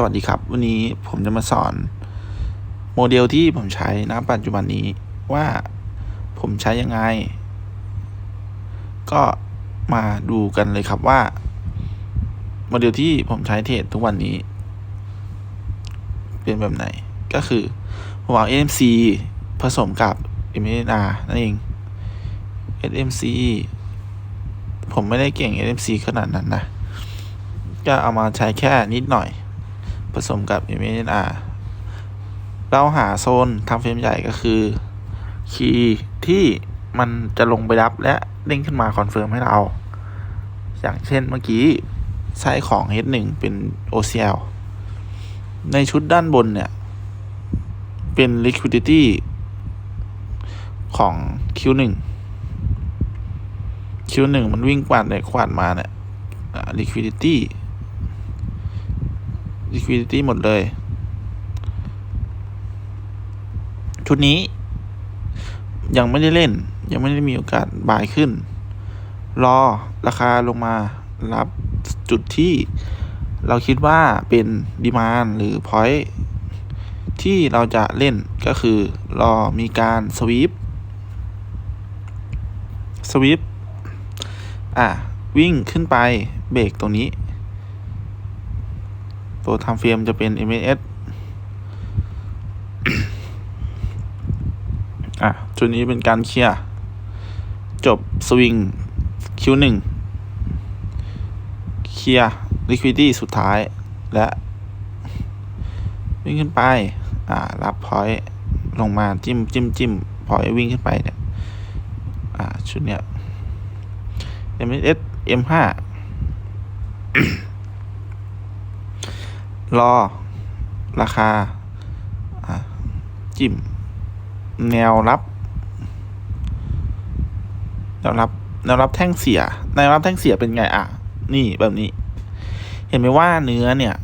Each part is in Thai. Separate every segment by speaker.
Speaker 1: สวัสดีครับ วันนี้ผมจะมาสอน โมเดลที่ผมใช้ณปัจจุบันนี้ว่าผมใช้ยังไง ก็มาดูกันเลยครับว่า โมเดลที่ผมใช้เทรดทุกวันนี้ เป็นแบบไหนก็คือผมเอา NMC ผสมกับ MNR นั่นเอง SMC ผมไม่ได้เก่ง SMC ขนาดนั้นนะ ก็เอามาใช้แค่นิดหน่อย ผสมกับ MNR เราหาโซนทำเฟรมใหญ่ก็คือคีย์ที่มันจะลงไปรับและเด้งขึ้นมาคอนเฟิร์มให้เรา อย่างเช่นเมื่อกี้ใช้ของ H1 เป็น OCL ในชุดด้านบนเนี่ย เป็น liquidity ของ Q1 Q1 มันวิ่งกวาดเลยกวาดมาเนี่ย liquidity liquidity หมดเลย ชุดนี้ ยังไม่ได้เล่น ยังไม่ได้มีโอกาสบายขึ้น รอราคาลงมารับจุดที่เราคิดว่าเป็นดีมานหรือพอยที่เราจะเล่นก็คือ รอมีการสวีปสวีปอะ วิ่งขึ้นไปเบรกตรงนี้ ตัวทำเฟรมจะเป็น MS อะชุดนี้เป็นการเคลียร์ จบสวิง Q1 เคลียร์ liquidity สุดท้าย และ วิ่งขึ้นไป อ่า รับพอยต์ลงมาจิ้มจิ้มจิ้มพอยต์วิ่งขึ้นไปเนี่ย อ่า ชุดเนี้ย MS M5 รอ ราคา จิ้ม แนวรับ แนวรับ แนวรับแท่งเสีย แนวรับแท่งเสียเป็นไงอะ นี่แบบนี้ เห็นไหมว่าเนื้อเนี่ย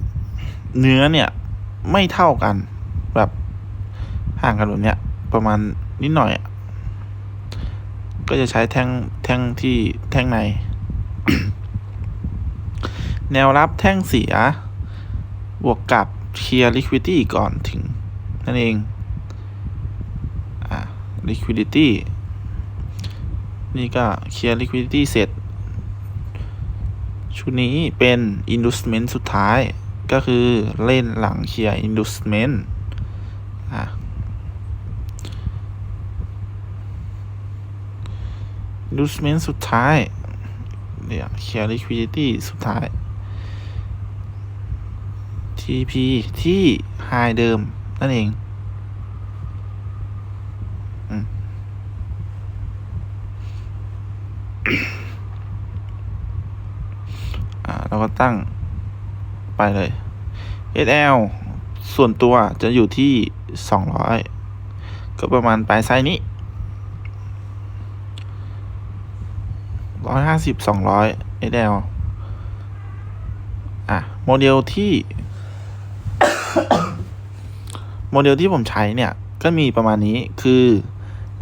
Speaker 1: เนื้อเนี่ยไม่เท่ากัน แบบห่างกันแบบเนี้ย ประมาณนิดหน่อยอะก็จะใช้แท่งแท่งที่แท่งใน แนวรับแท่งเสีย บวกกับเคลียร์ liquidity ก่อนถึง นั่นเอง อ่า liquidity นี่ก็เคลียร์ liquidity เสร็จ ชุดนี้เป็น inducement สุดท้ายก็คือเล่นหลังเคลียร์ inducement อะ inducement สุดท้ายเดี๋ยวเคลียร์ liquidity สุดท้าย TP ที่ high เดิม นั่นเองอ่าเราก็ตั้งไปเลย SL ส่วนตัวจะอยู่ที่สองร้อยก็ประมาณปลายไซส์นี้ร้อยห้าสิบสองร้อย SL อะ โมเดลที่ โมเดลที่ผมใช้เนี่ย ก็มีประมาณนี้คือ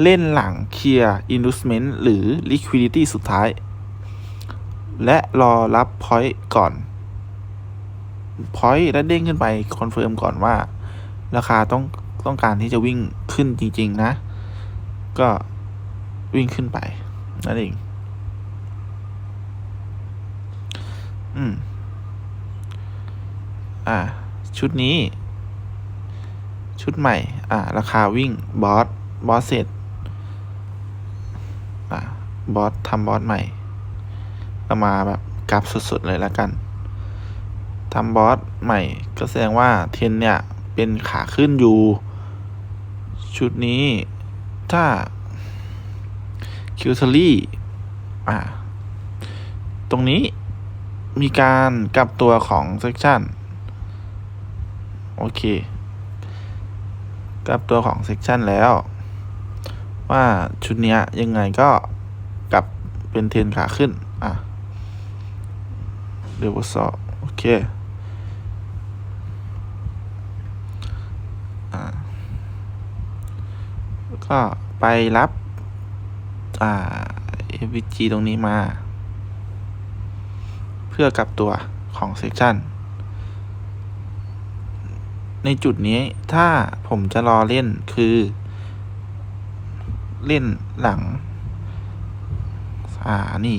Speaker 1: เล่นหลังเคลียร์ inducement หรือ liquidity สุดท้าย และรอรับ point ก่อน point และเด้งขึ้นไปคอนเฟิร์มก่อนว่า ราคาต้องต้องการที่จะวิ่งขึ้นจริง ๆ นะ ก็วิ่งขึ้นไป นั่นเอง อืม อ่า ชุดนี้ ชุดใหม่ อ่า ราคาวิ่ง บอส บอสเสร็จ อ่า บอสทำบอสใหม่ก็มาแบบกราฟสดๆเลยแล้วกันทำบอสใหม่ ก็แสดงว่าเทนเนี่ย เป็นขาขึ้นอยู่ ชุดนี้ถ้าคิวเทอรี่อ่า ตรงนี้มีการกลับตัวของเซ c ชัน โอเคกับตัวของเซ c ชันแล้ว ว่าชุดนี้ยังไงก็กลับเป็นเทนขาขึ้น อะเดี๋ยวสอบโอเคก็ไปรับ อ่า FVG ตรงนี้มา เพื่อกลับตัวของเซ c ชัน ในจุดนี้ถ้าผมจะรอเล่นคือ เล่นหลัง อ่า นี่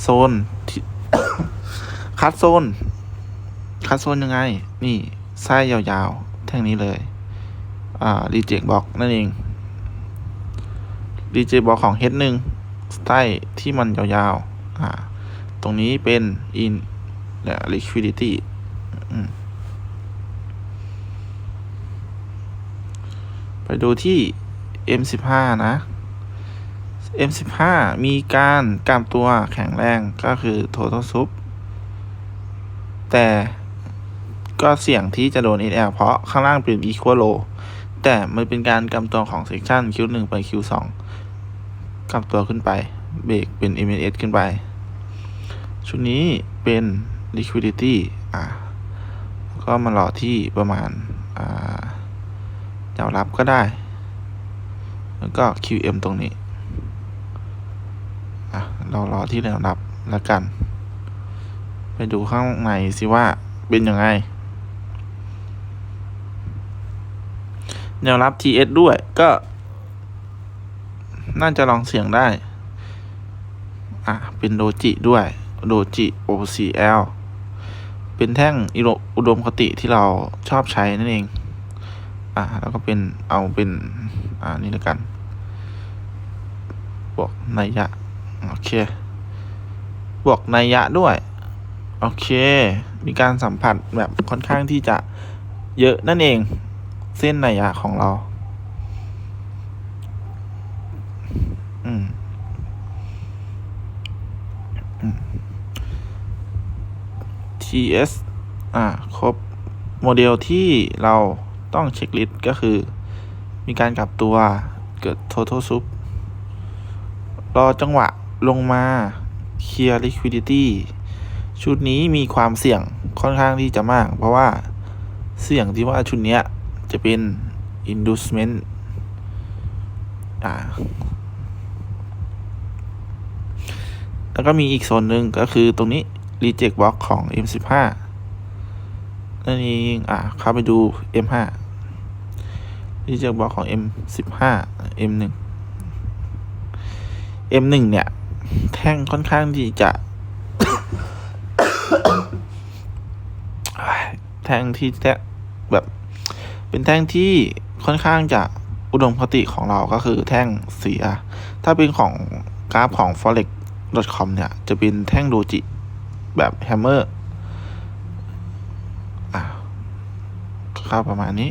Speaker 1: โซนที่คัดโซน คัดโซนยังไง นี่ไส้ยาวๆ แท่งนี้เลย อ่าดีเจบ็อกนั่นเองดีเจบ็อกของเฮดหนึ่งไส้ที่มันยาวๆ อ่า ตรงนี้เป็น in และ liquidity อืม ไปดูที่ M15 นะ M15 มีการกล้ามตัวแข็งแรงก็คือ total sup แต่ก็เสี่ยงที่จะโดน NL เพราะข้างล่างเป็น equal low แต่มันเป็นการกำตัวของ section Q1 ไป Q2 กำตัวขึ้นไป เบรกเป็น MNS ขึ้นไป ชุดนี้เป็น liquidity อะ ก็มารอที่ประมาณ อ่า วรับก็ได้ แล้วก็ QM ตรงนี้ เรารอที่แนวรับแล้วกัน ไปดูข้างในสิว่าเป็นยังไง แนวรับ TS ด้วยก็ น่าจะลองเสียงได้ อะ เป็นโดจิด้วยโดจิ OCL เป็นแท่งอุดมคติที่เราชอบใช้นั่นเอง อะแล้วก็เป็นเอาเป็น อ่า นี่แล้วกัน บวกนัยยะ โอเค บวกนัยยะด้วย โอเค มีการสัมผัสแบบค่อนข้างที่จะเยอะนั่นเอง เส้นนัยยะของเรา อืมอืม TS อ่า ครบ โมเดลที่เรา ต้องเช็คลิสต์ก็คือ มีการกลับตัวเกิด total sup รอจังหวะลงมาเคลียร์ liquidity ชุดนี้มีความเสี่ยงค่อนข้างที่จะมาก เพราะว่าเสี่ยงที่ว่าชุดนี้จะเป็น inducement อ่าแล้วก็มีอีกโซนหนึ่งก็คือตรงนี้ reject box ของ M15 นั่นเอง อ่าเข้าไปดู M5 reject box ของ M15 M1 M1 เนี่ย แท่งค่อนข้างที่จะ แท่งที่แท่แบบ เป็นแท่งที่ค่อนข้างจะอุดมคติของเราก็คือแท่งเสีย ถ้าเป็นของกราฟของ forex.com เนี่ย จะเป็นแท่งโดจิ แบบแฮมเมอร์อะคร่าประมาณนี้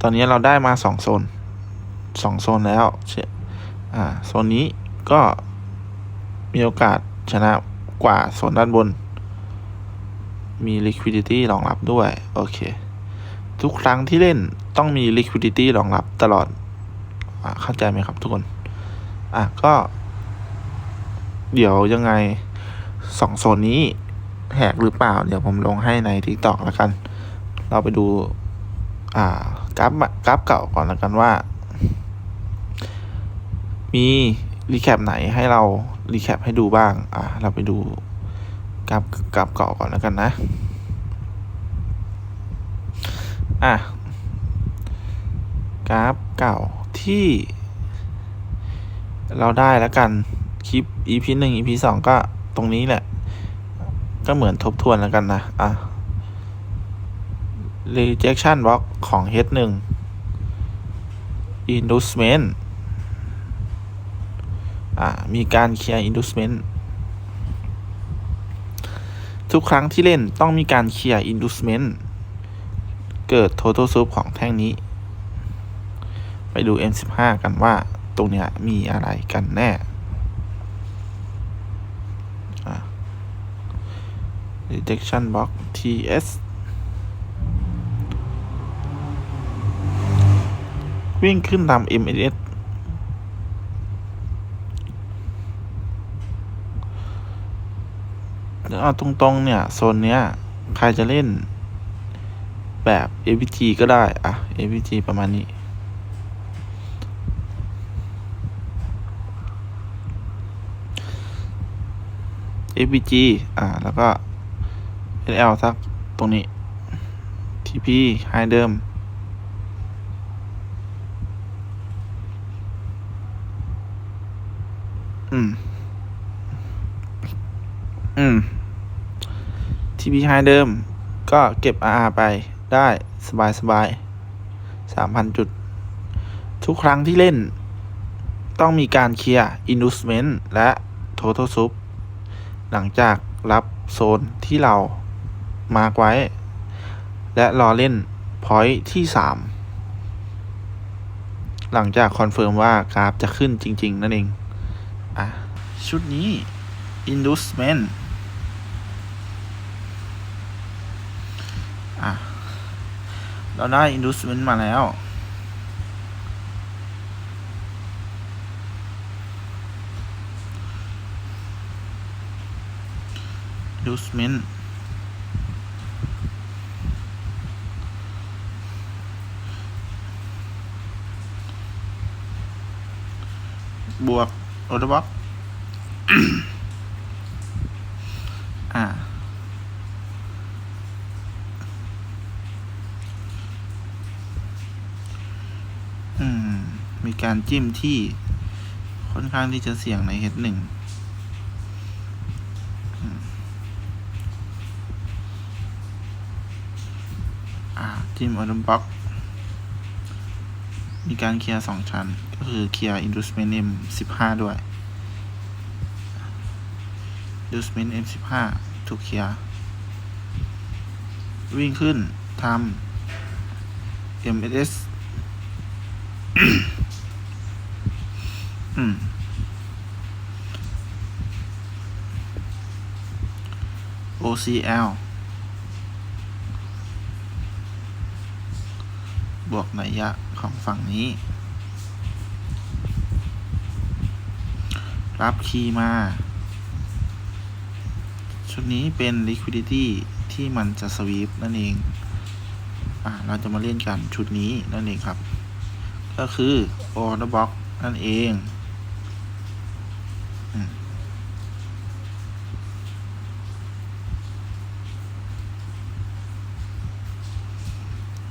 Speaker 1: ตอนนี้เราได้มาสองโซนสองโซนแล้วเชอ่าโซนนี้ก็มีโอกาสชนะกว่าโซนด้านบน มี liquidity รองรับด้วย โอเค ทุกครั้งที่เล่นต้องมี liquidity รองรับตลอดอ่าเข้าใจไหมครับทุกคน อะ ก็ เดี๋ยวยังไงสองโซนนี้แหกหรือเปล่า เดี๋ยวผมลงให้ใน TikTok แล้วกัน เราไปดู อ่า กราฟกราฟเก่าก่อนแล้วกันว่า มีรีแคปไหนให้เรารีแคปให้ดูบ้าง อะ เราไปดูกราฟกราฟเก่าก่อนแล้วกันนะ อะ กราฟเก่าที่ เราได้แล้วกัน คลิป EP หนึ่ง EP สองก็ตรงนี้แหละ ก็เหมือนทบทวนแล้วกันนะ อะ rejection box ของ H1 inducement อ่ามีการเคลียร์ inducement ทุกครั้งที่เล่นต้องมีการเคลียร์ inducement เกิด total sup ของแท่งนี้ ไปดู M15 กันว่าตรงเนี้ยมีอะไรกันแน่อะ rejection box TS วิ่งขึ้นตาม MNS เอาตรงๆ เนี่ย โซนเนี้ย ใครจะเล่นแบบ APG ก็ได้ อะ APG ประมาณนี้อ FBG อ่าแล้วก็ SL สักตรงนี้ TP ไฮเดิม อืม อืม TP ไฮเดิม ก็เก็บ RR ไปได้สบายสบายสามพันจุด ทุกครั้งที่เล่น ต้องมีการเคลียร์ inducement และ total sup หลังจากรับโซนที่เรามาร์กไว้ และรอเล่น point ที่ 3 หลังจากคอนเฟิร์มว่ากราฟจะขึ้นจริง ๆ นั่นเอง อะ ชุดนี้ inducement อะ เราได้ inducement มาแล้ว inducement บวก order box อ่าอืม มีการจิ้มที่ค่อนข้างที่จะเสี่ยงใน H1 อืมอ่าจิ้ม order box มีการเคลียร์สองชั้น ก็คือเคลียร์ inducement M สิบห้าด้วย inducement M สิบห้าถูกเคลียร์ วิ่งขึ้นทำ MSS อืม OCL บวกนัยยะ ของฝั่งนี้ รับคีย์มา ชุดนี้เป็น liquidity ที่มันจะสวีปนั่นเอง อ่าเราจะมาเล่นกันชุดนี้นั่นเองครับ ก็คือ order box นั่นเอง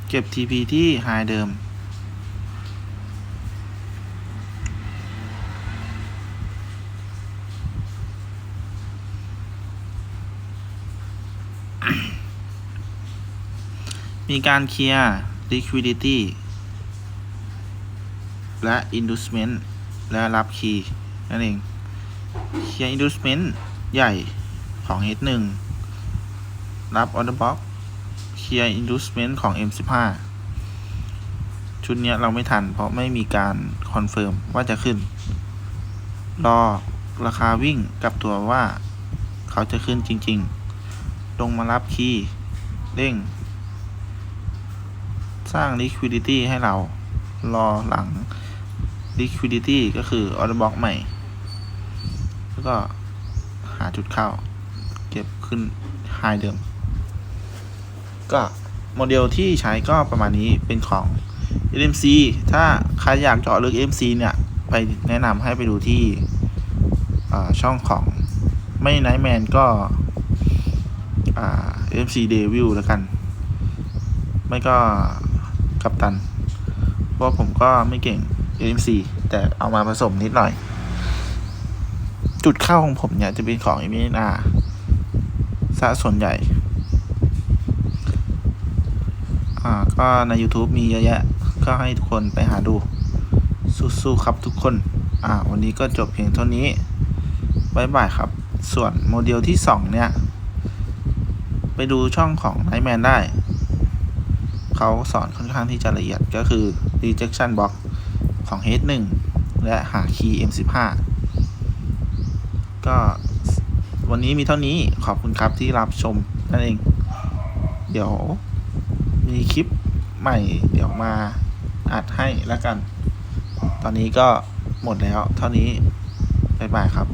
Speaker 1: เก็บ TP ที่ high เดิม มีการเคลียร์ liquidity และ inducement และรับคีย์นั่นเอง เคลียร์ inducement ใหญ่ของ H1 รับ order box เคลียร์ inducement ของ M15 ชุดนี้เราไม่ทันเพราะไม่มีการคอนเฟิร์มว่าจะขึ้น รอราคาวิ่งกับตัวว่าเขาจะขึ้นจริง ๆ ลงมารับคีย์เร่ง สร้าง liquidity ให้เรา รอหลัง liquidity ก็คือ order box ใหม่ แล้วก็หาจุดเข้า เก็บขึ้น high เดิม ก็โมเดลที่ใช้ก็ประมาณนี้เป็นของ LMC ถ้าใครอยากเจาะลึก LMC เนี่ย ไปแนะนำให้ไปดูที่ช่องของไม่ Nightman ก็อ่า LMC Devil แล้วกัน ไม่ก็ กัปตัน เพราะผมก็ไม่เก่ง LMC แต่เอามาผสมนิดหน่อย จุดเข้าของผมเนี่ยจะเป็นของ m อ n ซะส่วนใหญ่ อ่า ก็ใน YouTube มีเยอะแยะ ก็ให้ทุกคนไปหาดู สู้ๆครับทุกคน อ่า วันนี้ก็จบเพียงเท่านี้บายบายครับ ส่วนโมเดลที่ 2 เนี่ย ไปดูช่องของ Nightman ได้ เขาสอนค่อนข้างที่จะละเอียดก็คือ rejection box ของ H1 และหา key M15 ก็วันนี้มีเท่านี้ขอบคุณครับที่รับชมนั่นเอง เดี๋ยวมีคลิปใหม่เดี๋ยวมาอัดให้แล้วกัน ตอนนี้ก็หมดแล้วเท่านี้ บ๊ายบายครับ